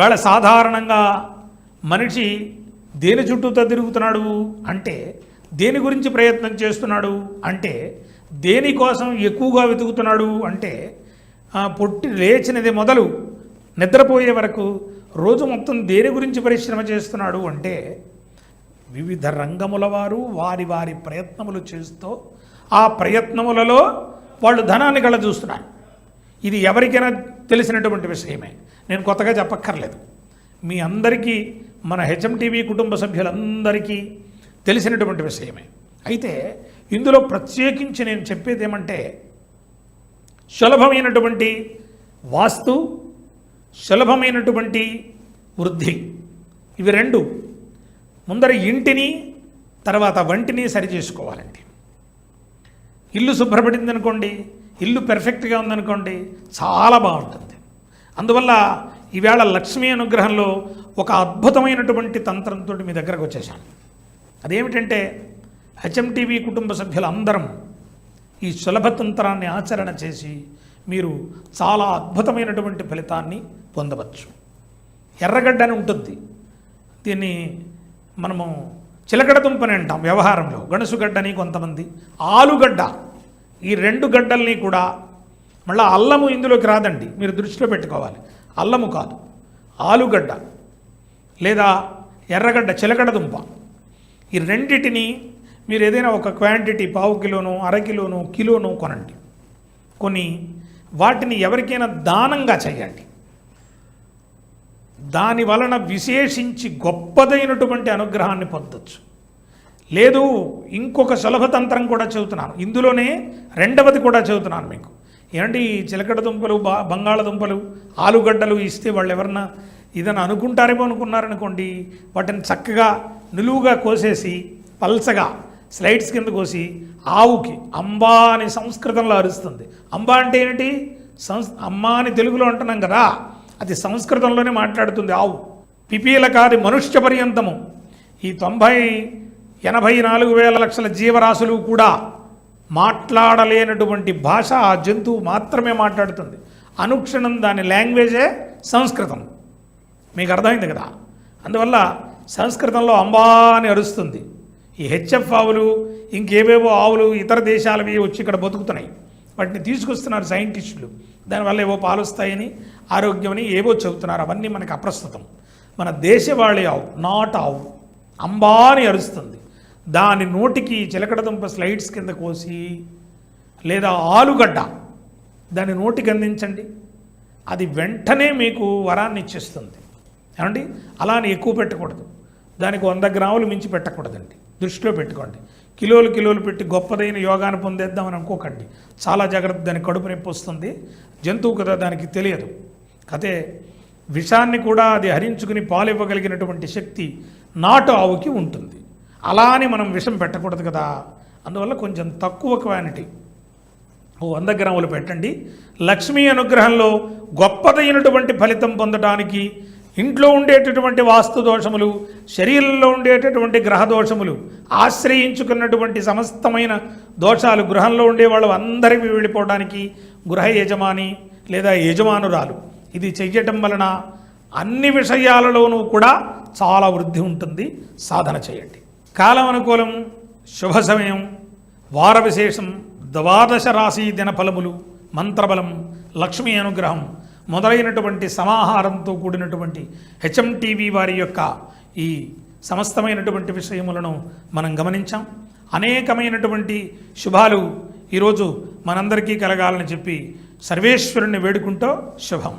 ఇవాళ సాధారణంగా మనిషి దేని చుట్టూతో తిరుగుతున్నాడు అంటే దేని గురించి ప్రయత్నం చేస్తున్నాడు అంటే దేనికోసం ఎక్కువగా వెతుకుతున్నాడు అంటే పొట్టి లేచినది మొదలు నిద్రపోయే వరకు రోజు మొత్తం దేని గురించి పరిశ్రమ చేస్తున్నాడు అంటే వివిధ రంగముల వారు వారి వారి ప్రయత్నములు చేస్తూ ఆ ప్రయత్నములలో వాళ్ళు ధనాన్ని కళ్ళ చూస్తున్నారు. ఇది ఎవరికైనా తెలిసినటువంటి విషయమే. నేను కొత్తగా చెప్పక్కర్లేదు. మీ అందరికీ మన హెచ్ఎంటీవీ కుటుంబ సభ్యులందరికీ తెలిసినటువంటి విషయమే. అయితే ఇందులో ప్రత్యేకించి నేను చెప్పేది ఏమంటే సులభమైనటువంటి వాస్తు సులభమైనటువంటి వృద్ధి. ఇవి రెండు. ముందర ఇంటిని తర్వాత వంటిని సరి చేసుకోవాలండి ఇల్లు శుభ్రపడింది అనుకోండి ఇల్లు పెర్ఫెక్ట్గా ఉందనుకోండి చాలా బాగుంటుంది. అందువల్ల ఈవేళ లక్ష్మీ అనుగ్రహంలో ఒక అద్భుతమైనటువంటి తంత్రంతో మీ దగ్గరకు వచ్చేసాను అదేమిటంటే హెచ్ఎంటీవీ కుటుంబ సభ్యులందరం ఈ సులభ తంత్రాన్ని ఆచరణ చేసి మీరు చాలా అద్భుతమైనటువంటి ఫలితాన్ని పొందవచ్చు. ఎర్రగడ్డ అని ఉంటుంది. దీన్ని మనము చిలకడ దుంపని అంటాం వ్యవహారంలో. గణసుగడ్డని కొంతమంది ఆలుగడ్డ ఈ రెండు గడ్డల్ని కూడా మళ్ళీ అల్లము ఇందులోకి రాదండి. మీరు దృష్టిలో పెట్టుకోవాలి. అల్లము కాదు. ఆలుగడ్డ లేదా ఎర్రగడ్డ చిలకడ దుంప. ఈ రెండిటిని మీరు ఏదైనా ఒక క్వాంటిటీ పావు కిలోను అరకిలోను కిలోను కొనండి. కొని వాటిని ఎవరికైనా దానంగా చేయండి. దాని వలన విశేషించి గొప్పదైనటువంటి అనుగ్రహాన్ని పొందొచ్చు. లేదు ఇంకొక సులభతంత్రం కూడా చెబుతున్నాను. ఇందులోనే రెండవది కూడా చెబుతున్నాను మీకు. ఏమంటే ఈ చిలకడ దుంపలు బా బంగాళదుంపలు ఆలుగడ్డలు ఇస్తే వాళ్ళు ఎవరన్నా ఇదని అనుకుంటారేమో అనుకున్నారనుకోండి వాటిని చక్కగా నిలువుగా కోసేసి పల్చగా స్లైడ్స్ కింద కోసి ఆవుకి అంబా అని సంస్కృతంలో అరుస్తుంది. అంబా అంటే ఏంటి సంస్ అమ్మ అని తెలుగులో అంటున్నాం కదా అది సంస్కృతంలోనే మాట్లాడుతుంది ఆవు. పిపీలకాది మనుష్య పర్యంతము. ఈ తొంభై ఎనభై నాలుగు వేల లక్షల జీవరాశులు కూడా మాట్లాడలేనటువంటి భాష ఆ జంతువు మాత్రమే మాట్లాడుతుంది. అనుక్షణం దాని లాంగ్వేజే సంస్కృతం. మీకు అర్థమైంది కదా? అందువల్ల సంస్కృతంలో అంబా అని అరుస్తుంది. ఈ హెచ్ఎఫ్ ఆవులు ఇంకేవేవో ఆవులు ఇతర దేశాలవి వచ్చి ఇక్కడ బతుకుతున్నాయి. వాటిని తీసుకొస్తున్నారు సైంటిస్టులు. దానివల్ల ఏవో పాలు వస్తాయని ఆరోగ్యమని ఏవో చెబుతున్నారు. అవన్నీ మనకు అప్రస్తుతం. మన దేశవాళీ ఆవు నాట్ ఆవు అంబా అని అరుస్తుంది. దాని నోటికి చిలకడదుంప స్లైడ్స్ కింద కోసి లేదా ఆలుగడ్డ దాని నోటికి అందించండి. అది వెంటనే మీకు వరాన్ని ఇచ్చేస్తుంది. ఏమండి? అలా అని ఎక్కువ పెట్టకూడదు. దానికి వంద గ్రాములు మించి పెట్టకూడదండి. దృష్టిలో పెట్టుకోండి. కిలోలు కిలోలు పెట్టి గొప్పదైన యోగాన్ని పొందేద్దామని అనుకోకండి. చాలా జాగ్రత్త దాని కడుపు నొప్పి వస్తుంది. జంతువు కదా దానికి తెలియదు. అదే విషాన్ని కూడా అది హరించుకుని పాలు ఇవ్వగలిగినటువంటి శక్తి నాటు ఆవుకి ఉంటుంది. అలా అని మనం విషం పెట్టకూడదు కదా. అందువల్ల కొంచెం తక్కువ క్వాంటిటీ ఓ వంద గ్రాములు పెట్టండి. లక్ష్మీ అనుగ్రహంలో గొప్పదైనటువంటి ఫలితం పొందడానికి ఇంట్లో ఉండేటటువంటి వాస్తు దోషములు శరీరంలో ఉండేటటువంటి గ్రహ దోషములు ఆశ్రయించుకున్నటువంటి సమస్తమైన దోషాలు గృహంలో ఉండే వాళ్ళు అందరికీ వెళ్ళిపోవడానికి గృహ యజమాని లేదా యజమానురాలు. ఇది చెయ్యటం వలన అన్ని విషయాలలోనూ కూడా చాలా వృద్ధి ఉంటుంది. సాధన చేయండి. కాలం అనుకూలం శుభ సమయం వార విశేషం ద్వాదశ రాశి దినఫలములు మంత్రబలం లక్ష్మీ అనుగ్రహం మొదలైనటువంటి సమాహారంతో కూడినటువంటి హెచ్ఎం టీవీ వారి యొక్క ఈ సమస్తమైనటువంటి విషయములను మనం గమనించాం. అనేకమైనటువంటి శుభాలు ఈరోజు మనందరికీ కలగాలని చెప్పి సర్వేశ్వరుణ్ణి వేడుకుంటూ శుభం.